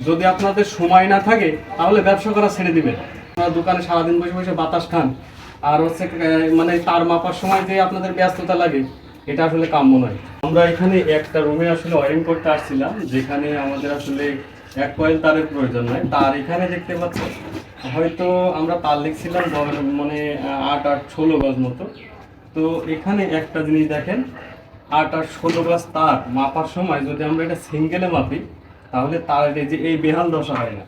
যদি আপনাদের সময় না থাকে, তাহলে ব্যবসা করা ছেড়ে দিবেন। আপনারা দোকানে সারাদিন বসে বসে বাতাস খান। আর হচ্ছে মানে তার মাপার সময় যে আপনাদের ব্যস্ততা লাগে, এটা আসলে কাম্য নয়। আমরা এখানে একটা রুমে আসলে ওয়ারিং করতে আসছিলাম, যেখানে আমাদের আসলে এক কয়েল তারের প্রয়োজন নয়। তার এখানে দেখতে পাচ্ছেন হয়তো আমরা তার লিখছিলাম মানে আট আট, ষোলো গজ মতো। তো এখানে একটা জিনিস দেখেন, আট আর ষোলো গাছ তার মাপার সময় যদি আমরা এটা সিঙ্গেলে মাপি তাহলে তার যে এই বেহাল দশা হয় না।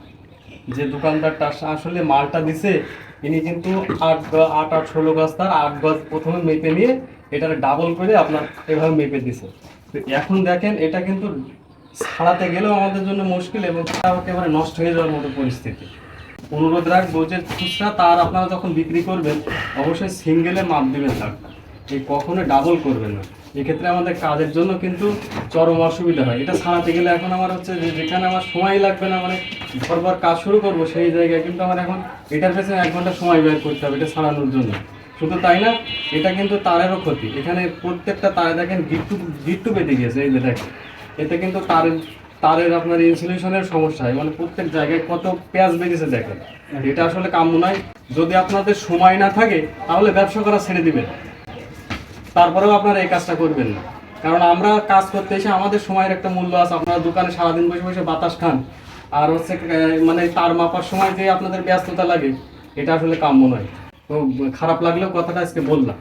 যে দোকানদারটা আস- আসলে মালটা দিছে, ইনি কিন্তু আট আট আট, ষোলো গাছ তার আট গজ প্রথমে মেপে নিয়ে এটার ডাবল করে আপনার এভাবে মেপে দিছে। তো এখন দেখেন, এটা কিন্তু ছাড়াতে গেলেও আমাদের জন্য মুশকিল এবং একেবারে নষ্ট হয়ে যাওয়ার মতো পরিস্থিতি। অনুরোধ রাখব যে খুচরা তার আপনারা যখন বিক্রি করবেন, অবশ্যই সিঙ্গেলে মাপ দিবেন তারটা। এই কখনো ডাবল করবেন না। এক্ষেত্রে আমাদের কাজের জন্য কিন্তু চরম অসুবিধা হয়। এটা ছাড়াতে গেলে এখন আমার হচ্ছে যে যেখানে আমার সময় লাগবে না মানে ঘরবার কাজ শুরু করব সেই জায়গায় কিন্তু আমার এখন এটার পেছনে এক ঘণ্টা সময় ব্যয় করতে হবে এটা সারানোর জন্য। শুধু তাই না, এটা কিন্তু তারেরও ক্ষতি। এখানে প্রত্যেকটা তারে দেখেন গিট্টু গিট্টু বেঁধে গিয়েছে, এই যে দেখেন। এতে কিন্তু তারের তারের আপনার ইনসুলেশনের সমস্যা হয়। মানে প্রত্যেক জায়গায় কত পেঁয়াজ বেরিয়েছে দেখেন। এটা আসলে কাম্য নয়। যদি আপনাদের সময় না থাকে, তাহলে ব্যবসা করা ছেড়ে দিবেন। তারপরেও আপনারা এই কাজটা করবেন না। কারণ আমরা কাজ করতে এসে আমাদের সময়ের একটা মূল্য আছে। আপনারা দোকানে সারাদিন বসে বসে বাতাস খান। আর হচ্ছে মানে তার মাপার সময় যে আপনাদের ব্যস্ততা লাগে, এটা আসলে কাম্য নয়। তো খারাপ লাগলেও কথাটা আজকে বললাম।